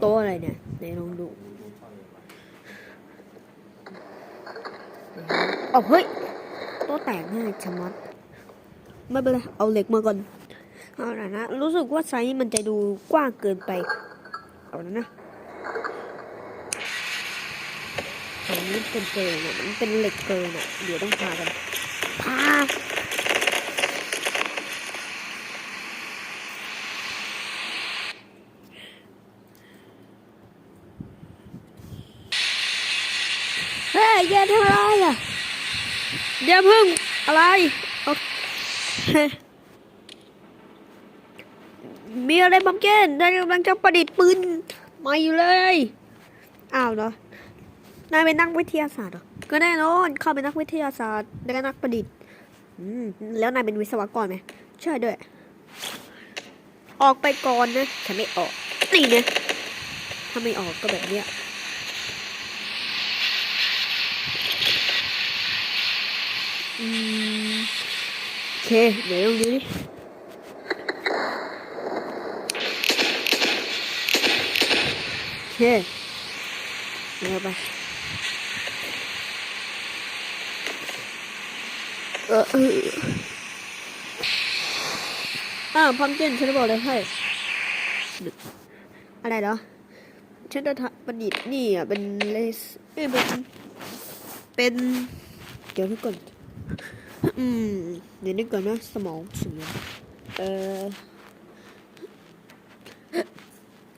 โต๊ะอะไรเนี่ยไหนลองดูเอาเฮ้ยโต๊ะแตกง่ายชะมัดไม่เป็นไรเอาเหล็กมาก่อนเอาละนะรู้สึกว่าไซส์มันจะดูกว้างเกินไป เอาแล้วนะอันนี้เป็นเกินอะมันเป็นเหล็กเกินอะเดี๋ยวต้องพากันพา ฮ้ยแกทำอะไรอะอย่าพึ่งอะไรโอเคมีอะไรบัมเกนนายกำลังจะประดิษฐ์ปืนใหมาอยู่เลย อ้าวเหรอนายเป็นนักวิทยาศาสตร์เหรอ ก็แน่นอนเข้าเป็นนักวิทยาศาสตร์และก็นักประดิษฐ์แล้วนายเป็นวิศวกรไหมใช่ด้วย ออกไปก่อนนะ ฉันไม่ออกนี่เนี่ยถ้าไม่ออกก็แบบเนี้ย อืมโอเค เดี๋ยวงดูดิโอเคเดี๋ยวไปเอออออ้าวพัมเจนฉันจะบอกเลยให้อะไรเหรอฉันจะทำประดิษฐ์นี่อะเป็นเลสเอ้ยเป็น เป็น เดี๋ยวทุกคน อืม เดี๋ยวนึกก่อนนะสมองเสียเออ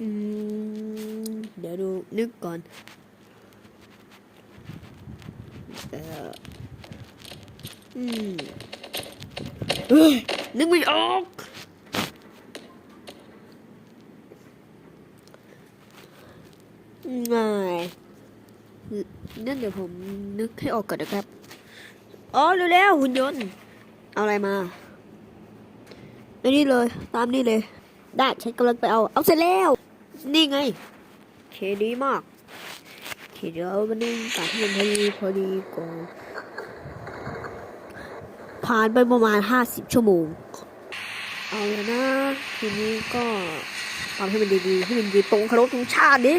อืม เดี๋ยวดูนึกก่อน เอออืมเฮ้ยนึกไม่ออกง่ายนั่นเดี๋ยวผมนึกให้ออกก่อนนะครับ อ๋อเร็วๆหุ่นยนต์ เอาอะไรมาอันนี้เลย ตามนี่เลย ได้ฉันกำลังไปเอา เอาเสร็จแล้ว นี่ไงโอเคดีมากโอเคเดี๋ยวเอาวันนึงตัดให้มันพอดีพอดีก่อนผ่านไปประมาณห้าสิบชั่วโมง เอาแล้วนะ ทีนี้ก็ทำให้มันดีๆ ให้มันดีตรงเคารพตรงชาติดิ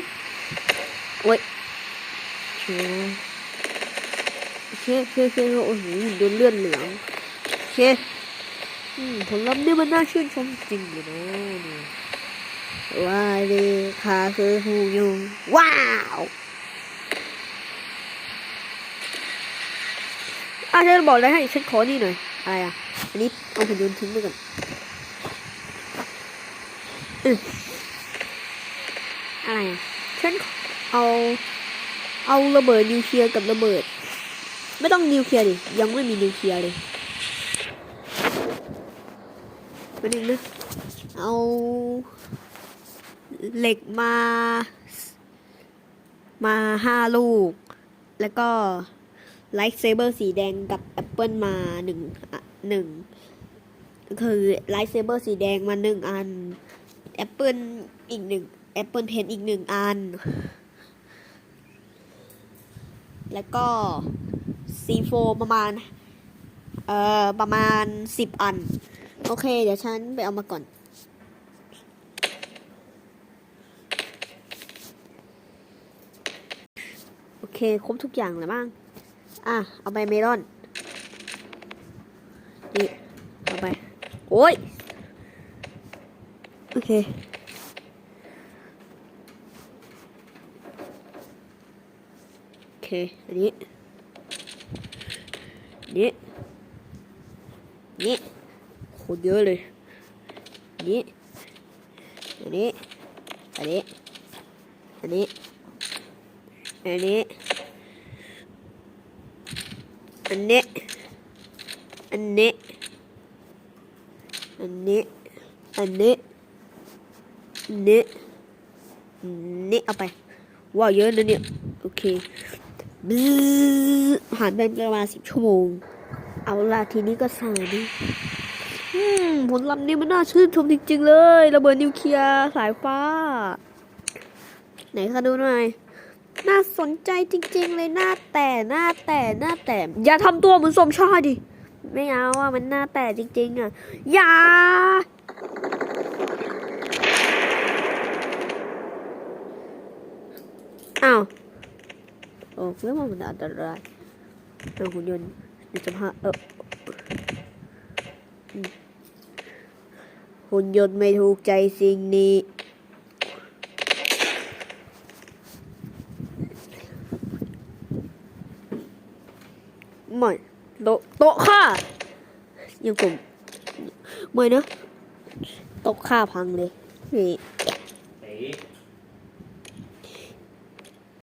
โอ้ยโอเคนะโอ เคเคเคโอ้โหโดนเลื่อนเหลืองเคอืมผลลัพธ์นี่มันน่าชื่นชมจริงอยู่นะนี่ว้ายดีค่ะคือหูยุงว้าวอะฉันบอกเลยให้ฉันขอนี่หน่อยอะไรอะ อันนี้เอาหุ่นยนต์ทิ้งไปก่อนอืมอะไรอะฉันเอาเอาระเบิดนิวเคลียร์กับระเบิด ไม่ต้องนิวเคลียร์ดิ ยังไม่มีนิวเคลียร์เลยมาหนึ่งนะ เอาเหล็กมา มาห้าลูก แล้วก็ไลท์เซเบอร์สีแดงกับแอปเปิลมาหนึ่งหนึ่งคือไลท์เซเบอร์สีแดงมาหนึ่งอันแอปเปิลอีกหนึ่งแอปเปิลเพนอีกหนึ่งอัน แล้วก็ C4 ประมาณ เอ่อ ประมาณสิบอัน โอเค เดี๋ยวฉันไปเอามาก่อน โอเค ครบทุกอย่างแล้วมั้งอะ เอาไปเมลอน นี่ เอาไป โอ้ย โอเคโอเค อันนี้ นี่นี่โคตรเยอะเลยนี่อันนี้ อันนี้ อันนี้ อันนี้ อันนี้ อันนี้ อันนี้ อันนี้ อันนี้อันนี้เอาไป ว้าวเยอะนะเนี่ย โอเค บึ้อผ่านไปประมาณสิบชั่วโมง เอาล่ะทีนี้ก็สั่งดิผลลัพธ์นี้มันน่าชื่นชมจริงๆเลยระเบิดนิวเคลียร์สายฟ้า ไหนคะดูหน่อยน่าสนใจจริงๆเลยหน้าแต่หน้าแต่หน้าแต่ อย่าทำตัวเหมือนสมชาติดิ ไม่เอาอะมันหน้าแต่จริง ๆ อะ อย่า อ้าว โอ้ไม่ว่ามันอันตรายเอาหุ่นยนต์ในสภาเออหุ่นยนต์ไม่ถูกใจสิ่งนี้ไม่โตโต๊ะข้ายังผมไม่นะโต๊ะข้าพังเลยนี่